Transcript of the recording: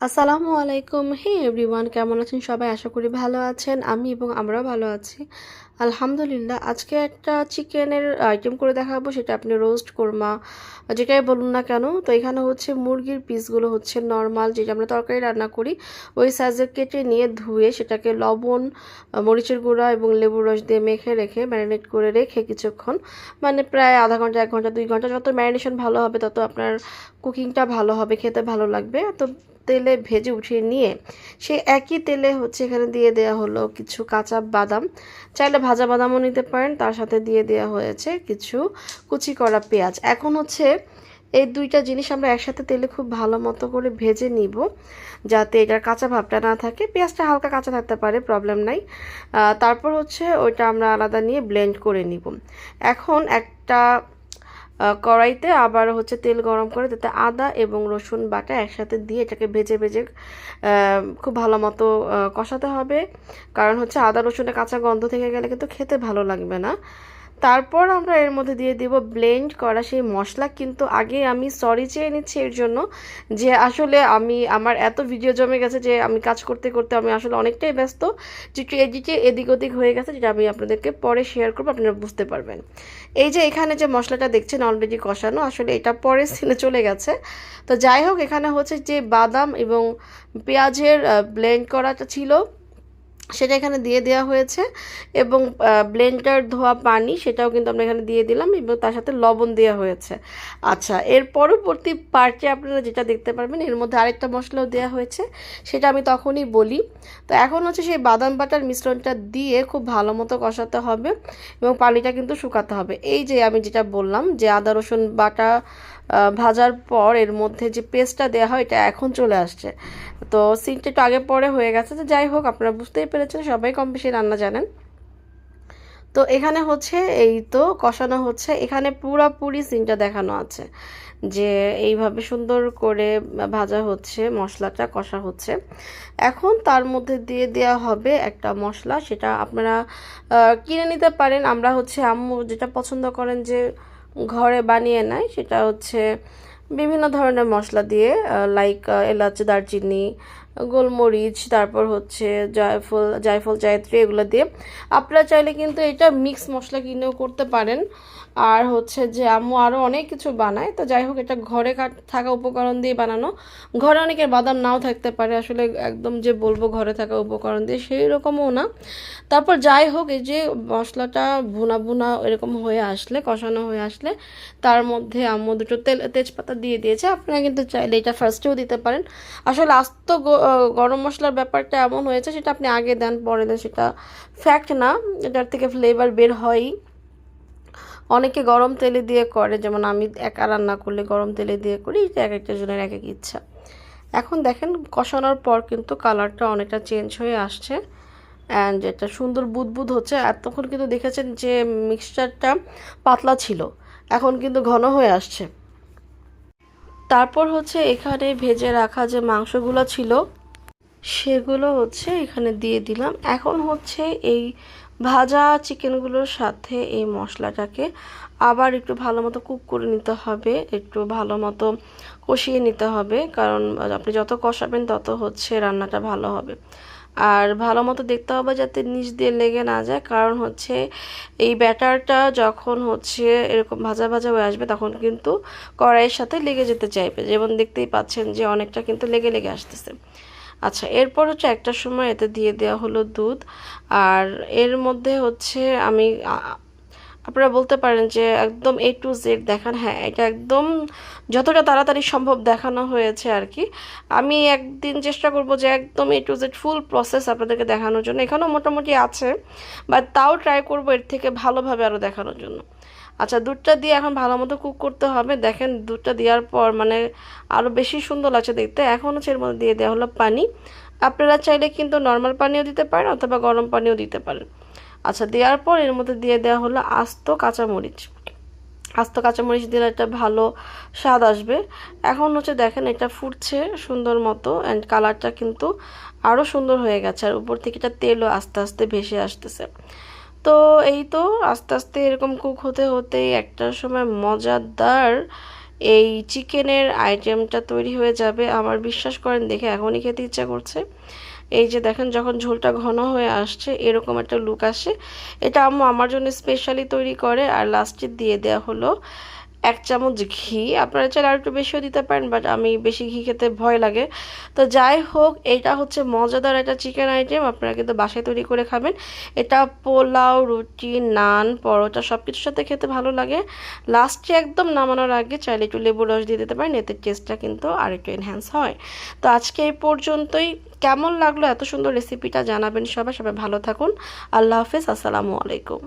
আসসালামু আলাইকুম। হে এভরিওয়ান, কেমন আছেন সবাই? আশা করি ভালো আছেন। আমি এবং আমরাও ভালো আছি। আলহামদুলিল্লাহ, আজকে একটা চিকেনের আইটেম করে দেখাবো। সেটা আপনি রোস্ট, কোরমা, যেটাই বলুন না কেন। তো এখানে হচ্ছে মুরগির পিসগুলো হচ্ছে নর্মাল, যেটা আমরা তরকারি রান্না করি। ওই সাইজের কেটে নিয়ে ধুয়ে সেটাকে লবণ, মরিচের গুঁড়া এবং লেবুর রস দিয়ে মেখে রেখে, ম্যারিনেট করে রেখে কিছুক্ষণ মানে প্রায় আধা ঘণ্টা, এক ঘণ্টা, দুই ঘণ্টা, যত ম্যারিনেশন ভালো হবে, তত আপনার কুকিংটা ভালো হবে, খেতে ভালো লাগবে। তো তেলে ভেজে উঠিয়ে নিয়ে সে একই তেলে হচ্ছে এখানে দিয়ে দেওয়া হলো কিছু কাঁচা বাদাম। চাইলে ভাজা বাদামও নিতে পারেন, তার সাথে দিয়ে দেওয়া হয়েছে কিছু কুচি করা পেঁয়াজ। এখন হচ্ছে এই দুইটা জিনিস আমরা একসাথে তেলে খুব ভালো মতো করে ভেজে নিব, যাতে এটার কাঁচা ভাবটা না থাকে। পেঁয়াজটা হালকা কাঁচা থাকতে পারে প্রবলেম নাই। তারপর হচ্ছে ওইটা আমরা আলাদা নিয়ে ব্লেন্ড করে নিব। এখন একটা কড়াইতে আবার হচ্ছে তেল গরম করে তাতে আদা এবং রসুন বাটা একসাথে দিয়ে এটাকে ভেজে ভেজে খুব ভালো মতো কষাতে হবে। কারণ হচ্ছে আদা রসুনের কাঁচা গন্ধ থেকে গেলে কিন্তু খেতে ভালো লাগবে না। তারপর আমরা এর মধ্যে দিয়ে দিব ব্লেন্ড করা সেই মশলা। কিন্তু আগে আমি সরি চেয়ে নিচ্ছি এর জন্য যে আসলে আমি, আমার এত ভিডিও জমে গেছে যে আমি কাজ করতে করতে আমি আসলে অনেকটাই ব্যস্ত। যে একটু এদিকে এদিক ওদিক হয়ে গেছে যেটা আমি আপনাদেরকে পরে শেয়ার করব, আপনারা বুঝতে পারবেন। এই যে এখানে যে মশলাটা দেখছেন অলরেডি কষানো, আসলে এটা পরে সিনে চলে গেছে। তো যাই হোক, এখানে হচ্ছে যে বাদাম এবং পেঁয়াজের ব্লেন্ড করাটা ছিল। সেটা এখানে দিয়ে দেওয়া হয়েছে এবং ব্লেন্ডার ধোয়া, পানি সেটাও কিন্তু আমরা এখানে দিয়ে দিলাম এবং তার সাথে লবণ দেওয়া হয়েছে। আচ্ছা এর পরবর্তী পার্টে আপনারা যেটা দেখতে পারবেন, এর মধ্যে আরেকটা মশলাও দেওয়া হয়েছে, সেটা আমি তখনই বলি। তো এখন হচ্ছে সেই বাদাম বাটার মিশ্রণটা দিয়ে খুব ভালো মতো কষাতে হবে এবং পানিটা কিন্তু শুকাতে হবে। এই যে আমি যেটা বললাম যে আদা, রসুন বাটা ভাজার পর এর মধ্যে যে পেস্টটা দেওয়া হয়, এটা এখন চলে আসছে। তো সিনটা একটু আগে পরে হয়ে গেছে, তো যাই হোক, আপনারা বুঝতেই পেরেছেন, সবাই কম বেশি রান্না জানেন। তো এখানে হচ্ছে, এই তো কষানো হচ্ছে, এখানে পুরাপুরি সিনটা দেখানো আছে, যে এইভাবে সুন্দর করে ভাজা হচ্ছে, মশলাটা কষা হচ্ছে। এখন তার মধ্যে দিয়ে দেওয়া হবে একটা মশলা, সেটা আপনারা কিনে নিতে পারেন। আমরা হচ্ছে আম্মু যেটা পছন্দ করেন যে ঘরে বানিয়ে নেয়। সেটা হচ্ছে বিভিন্ন ধরনের মশলা দিয়ে লাইক এলাচ দারচিনি গোলমরিচ, তারপর হচ্ছে জয়ফল, জায়ফল, জায়ত্রী এগুলো দিয়ে। আপনারা চাইলে কিন্তু এটা মিক্স মশলা কিনেও করতে পারেন। আর হচ্ছে যে আম্মু আরও অনেক কিছু বানায়। তো যাই হোক, এটা ঘরে থাকা উপকরণ দিয়ে বানানো। ঘরে অনেকের বাদাম নাও থাকতে পারে। আসলে একদম যে বলব ঘরে থাকা উপকরণ দিয়ে, সেই রকমও না। তারপর যাই হোক, এই যে মশলাটা ভুনা ভুনা এরকম হয়ে আসলে, কষানো হয়ে আসলে, তার মধ্যে আম্মু দুটো তেল তেজপাতা দিয়ে দিয়েছে। আপনারা কিন্তু চাইলে এটা ফার্স্টেও দিতে পারেন। আসলে আস্ত গরম মশলার ব্যাপারটা এমন হয়েছে সেটা আপনি আগে দেন, পরে দেন, সেটা ফ্যাক্ট না। এটার থেকে ফ্লেভার বের হয়ই। অনেকে গরম তেলে দিয়ে করে, যেমন আমি একা রান্না করলে গরম তেলে দিয়ে করি, এটা এক একটা জনের এক এক ইচ্ছা। এখন দেখেন, কষানোর পর কিন্তু কালারটা অনেকটা চেঞ্জ হয়ে আসছে। অ্যান্ড এটা সুন্দর বুদবুদ হচ্ছে, এতক্ষণ কিন্তু দেখেছেন যে মিক্সচারটা পাতলা ছিল, এখন কিন্তু ঘন হয়ে আসছে। তারপর হচ্ছে এখানে ভেজে রাখা যে মাংসগুলো ছিল সেগুলো হচ্ছে এখানে দিয়ে দিলাম। এখন হচ্ছে এই ভাজা চিকেনগুলোর সাথে এই মশলাটাকে আবার একটু ভালো মতো কুক করে নিতে হবে, একটু ভালো মতো কষিয়ে নিতে হবে, কারণ আপনি যত কষাবেন তত হচ্ছে রান্নাটা ভালো হবে। আর ভালো মতো দেখতে হবে যাতে নিচ দিয়ে লেগে না যায়, কারণ হচ্ছে এই ব্যাটারটা যখন হচ্ছে এরকম ভাজা ভাজা হয়ে আসবে তখন কিন্তু কড়াইয়ের সাথে লেগে যেতে চাইবে। যেমন দেখতেই পাচ্ছেন যে অনেকটা কিন্তু লেগে লেগে আসতেছে। আচ্ছা এরপর হচ্ছে একটা সময় এতে দিয়ে দেওয়া হলো দুধ। আর এর মধ্যে হচ্ছে আমি আপনারা বলতে পারেন যে একদম এ টু জেড দেখান। হ্যাঁ এটা একদম যতটা তাড়াতাড়ি সম্ভব দেখানো হয়েছে আর কি। আমি একদিন চেষ্টা করব যে একদম A to Z full process আপনাদেরকে দেখানোর জন্য। এখানেও মোটামুটি আছে বাট তাও ট্রাই করব এর থেকে ভালোভাবে আরও দেখানোর জন্য। আচ্ছা দুধটা দিয়ে এখন ভালো মতো কুক করতে হবে। দেখেন, দুধটা দেওয়ার পর মানে আরও বেশি সুন্দর লাগছে দেখতে। এখন হচ্ছে এর মধ্যে দিয়ে দেওয়া হলো পানি। আপনারা চাইলে কিন্তু নর্মাল পানিও দিতে পারেন অথবা গরম পানিও দিতে পারেন। আচ্ছা দেওয়ার পর এর মধ্যে দিয়ে দেওয়া হলো আস্ত কাঁচামরিচ। আস্ত কাঁচামরিচ দিলে একটা ভালো স্বাদ আসবে। এখন হচ্ছে দেখেন, এটা ফুটছে সুন্দর মতো অ্যান্ড কালারটা কিন্তু আরও সুন্দর হয়ে গেছে। আর উপর থেকে এটা তেলও আস্তে আস্তে ভেসে আসতেছে। তো এই তো আস্তে আস্তে এরকম কুক হতে হতে একটা সময় মজাদার এই চিকেনের আইটেমটা তৈরি হয়ে যাবে। আমার বিশ্বাস করেন, দেখে এখনই খেতে ইচ্ছা করছে। এই যে দেখেন, যখন ঝোলটা ঘন হয়ে আসছে, এরকম একটা লুক আসে। এটা আম্মু আমার জন্য স্পেশালি তৈরি করে, আর লাস্টে দিয়ে দেওয়া হলো এক চামচ ঘি। আপনারা চাইলে আর একটু বেশিও দিতে পারেন বাট আমি বেশি ঘি খেতে ভয় লাগে। তো যাই হোক, এটা হচ্ছে মজাদার একটা চিকেন আইটেম আপনারা কিন্তু বাসায় তৈরি করে খাবেন। এটা পোলাও, রুটি, নান, পরোটা সব কিছুর সাথে খেতে ভালো লাগে। লাস্টে একদম নামানোর আগে চাইলে একটু লেবু রস দিয়ে দিতে পারেন, এতে টেস্টটা কিন্তু আর একটু এনহ্যান্স হয়। তো আজকে এই পর্যন্তই। কেমন লাগল এত সুন্দর রেসিপিটা জানাবেন সবাই সবাই ভালো থাকুন। আল্লাহ হাফেজ, আসসালামু আলাইকুম।